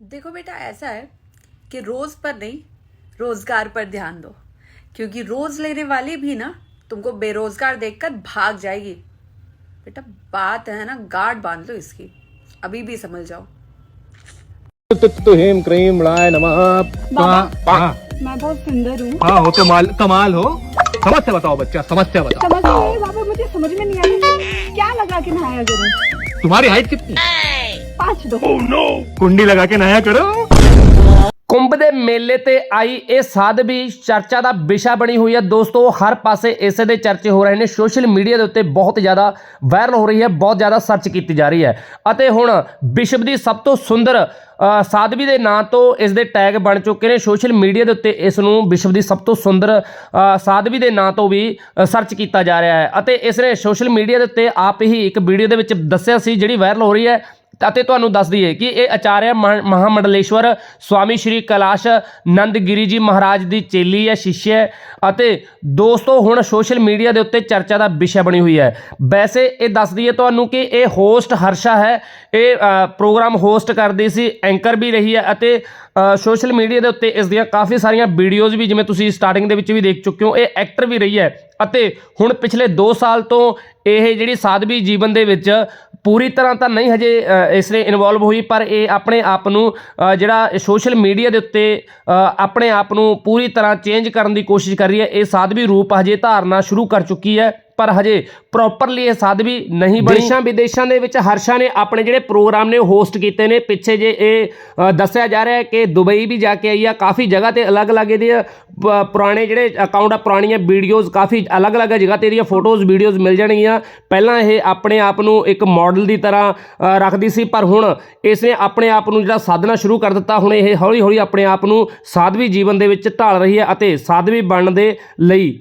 देखो बेटा ऐसा है कि रोज पर नहीं रोज़गार पर ध्यान दो। क्योंकि रोज लेने वाली भी ना तुमको बेरोजगार देखकर भाग जाएगी। बेटा बात है ना गार्ड बाँध लो इसकी। अभी भी समझ जाओ। तो हेम क्रीम लाय नमः। हाँ मैं बहुत सुंदर हूँ। हाँ हो कमाल कमाल हो। समस्या बताओ बच्चा समस्या बताओ। समझ में नहीं बाबा मुझे समझ में नहीं आता क्या लगा के नहाया करूँ तुम्हारी हाइट कितनी? Oh, ਕੁੰਡੀ ਲਗਾ ਕੇ ਨਾਇਆ ਕਰੋ। ਕੁੰਭ ਦੇ ਮੇਲੇ ਤੇ ਆਈ ਇਹ ਸਾਧ ਵੀ ਚਰਚਾ ਦਾ ਵਿਸ਼ਾ ਬਣੀ ਹੋਈ ਹੈ। ਦੋਸਤੋ ਹਰ ਪਾਸੇ ਇਸੇ ਦੇ ਚਰਚੇ ਹੋ ਰਹੇ ਨੇ। ਸੋਸ਼ਲ ਮੀਡੀਆ ਦੇ ਉੱਤੇ ਬਹੁਤ ਜ਼ਿਆਦਾ ਵਾਇਰਲ ਹੋ ਰਹੀ ਹੈ ਬਹੁਤ ਜ਼ਿਆਦਾ ਸਰਚ ਕੀਤੀ ਜਾ ਰਹੀ ਹੈ। ਅਤੇ ਹੁਣ ਵਿਸ਼ਵ ਦੀ ਸਭ ਤੋਂ ਸੁੰਦਰ ਸਾਧਵੀ ਦੇ ਨਾਂ ਤੋਂ ਇਸ ਦੇ ਟੈਗ ਬਣ ਚੁੱਕੇ ਨੇ। ਸੋਸ਼ਲ ਮੀਡੀਆ ਦੇ ਉੱਤੇ ਇਸ ਨੂੰ ਵਿਸ਼ਵ ਦੀ ਸਭ ਤੋਂ ਸੁੰਦਰ ਸਾਧਵੀ ਦੇ ਨਾਂ ਤੋਂ ਵੀ ਸਰਚ ਕੀਤਾ ਜਾ ਰਿਹਾ ਹੈ। ਅਤੇ ਇਸ ਨੇ ਸੋਸ਼ਲ ਮੀਡੀਆ ਦੇ ਉੱਤੇ ਆਪ ਹੀ ਇੱਕ ਵੀਡੀਓ ਦੇ ਵਿੱਚ ਦੱਸਿਆ ਸੀ ਜਿਹੜੀ ਵਾਇਰਲ ਹੋ ਰਹੀ ਹੈ। ਅਤੇ ਤੁਹਾਨੂੰ ਦੱਸ ਦਈਏ ਕਿ ਇਹ ਆਚਾਰਿਆ ਮਹਾ- ਮਹਾਮੰਡਲੇਸ਼ਵਰ ਸਵਾਮੀ ਸ਼੍ਰੀ ਕੈਲਾਸ਼ ਨੰਦਗਿਰੀ ਜੀ ਮਹਾਰਾਜ ਦੀ ਚੇਲੀ ਹੈ ਸ਼ਿਸ਼ਿਆ ਅਤੇ ਦੋਸਤੋ ਹੁਣ ਸੋਸ਼ਲ ਮੀਡੀਆ ਦੇ ਉੱਤੇ ਚਰਚਾ ਦਾ ਵਿਸ਼ਾ ਬਣੀ ਹੋਈ ਹੈ। ਵੈਸੇ ਇਹ ਦੱਸ ਦਈਏ ਤੁਹਾਨੂੰ ਕਿ ਇਹ ਹੋਸਟ ਹਰਸ਼ਾ ਹੈ, ਇਹ ਪ੍ਰੋਗਰਾਮ ਹੋਸਟ ਕਰਦੀ ਸੀ ਐਂਕਰ ਵੀ ਰਹੀ ਹੈ ਅਤੇ ਸੋਸ਼ਲ ਮੀਡੀਆ ਦੇ ਉੱਤੇ ਇਸ ਦੀਆਂ ਕਾਫੀ ਸਾਰੀਆਂ ਵੀਡੀਓਜ਼ ਵੀ ਜਿਵੇਂ ਤੁਸੀਂ ਸਟਾਰਟਿੰਗ ਦੇ ਵਿੱਚ ਵੀ ਦੇਖ ਚੁੱਕੇ ਹੋ, ਇਹ ਐਕਟਰ ਵੀ ਰਹੀ ਹੈ ਅਤੇ ਹੁਣ ਪਿਛਲੇ 2 ਸਾਲ ਤੋਂ ਇਹ ਜਿਹੜੀ ਸਾਧਵੀ ਜੀਵਨ ਦੇ ਵਿੱਚ ਪੂਰੀ ਤਰ੍ਹਾਂ ਤਾਂ ਨਹੀਂ ਹਜੇ ਇਸ ਨੇ ਇਨਵੋਲਵ ਹੋਈ, ਪਰ ਇਹ ਆਪਣੇ ਆਪ ਨੂੰ ਜਿਹੜਾ ਸੋਸ਼ਲ ਮੀਡੀਆ ਦੇ ਉੱਤੇ ਆਪਣੇ ਆਪ ਨੂੰ ਪੂਰੀ ਤਰ੍ਹਾਂ ਚੇਂਜ ਕਰਨ ਦੀ ਕੋਸ਼ਿਸ਼ ਕਰ ਰਹੀ ਹੈ, ਇਹ ਸਾਧਵੀ ਰੂਪ ਹਜੇ ਧਾਰਨਾ ਸ਼ੁਰੂ ਕਰ ਚੁੱਕੀ ਹੈ। ਪਰ ਹਜੇ ਪ੍ਰੋਪਰਲੀ ਇਹ ਸਾਧਵੀ ਨਹੀਂ ਬਣੀ। ਦੇਸ਼ਾਂ ਵਿਦੇਸ਼ਾਂ ਦੇ ਵਿੱਚ ਹਰਸ਼ਾ ਨੇ ਆਪਣੇ ਜਿਹੜੇ ਪ੍ਰੋਗਰਾਮ ਨੇ ਹੋਸਟ ਕੀਤੇ ਨੇ। ਪਿੱਛੇ ਜੇ ਇਹ ਦੱਸਿਆ ਜਾ ਰਿਹਾ ਹੈ ਕਿ ਦੁਬਈ ਵੀ ਜਾ ਕੇ ਆਈ ਆ। ਕਾਫੀ ਜਗ੍ਹਾ ਤੇ ਅਲੱਗ-ਅਲੱਗ ਇਹਦੇ ਪ- ਪੁਰਾਣੇ ਜਿਹੜੇ ਅਕਾਊਂਟ ਆ, ਪੁਰਾਣੀਆਂ ਵੀਡੀਓਜ਼ ਕਾਫੀ ਅਲੱਗ-ਅਲੱਗ ਜਗ੍ਹਾ ਤੇ ਇਹਦੀਆਂ ਫੋਟੋਜ਼ ਵੀਡੀਓਜ਼ ਮਿਲ ਜਾਣਗੀਆਂ। ਪਹਿਲਾਂ ਇਹ ਆਪਣੇ ਆਪ ਨੂੰ ਇੱਕ ਮਾਡਲ ਦੀ ਤਰ੍ਹਾਂ ਰੱਖਦੀ ਸੀ, ਪਰ ਹੁਣ ਇਸ ਨੇ ਆਪਣੇ ਆਪ ਨੂੰ ਜਿਹੜਾ ਸਾਧਨਾ ਸ਼ੁਰੂ ਕਰ ਦਿੱਤਾ। ਹੁਣ ਇਹ ਹੌਲੀ-ਹੌਲੀ ਆਪਣੇ ਆਪ ਨੂੰ ਸਾਧਵੀ ਜੀਵਨ ਦੇ ਵਿੱਚ ਢਾਲ ਰਹੀ ਹੈ ਅਤੇ ਸਾਧਵੀ ਬਣਨ ਦੇ ਲਈ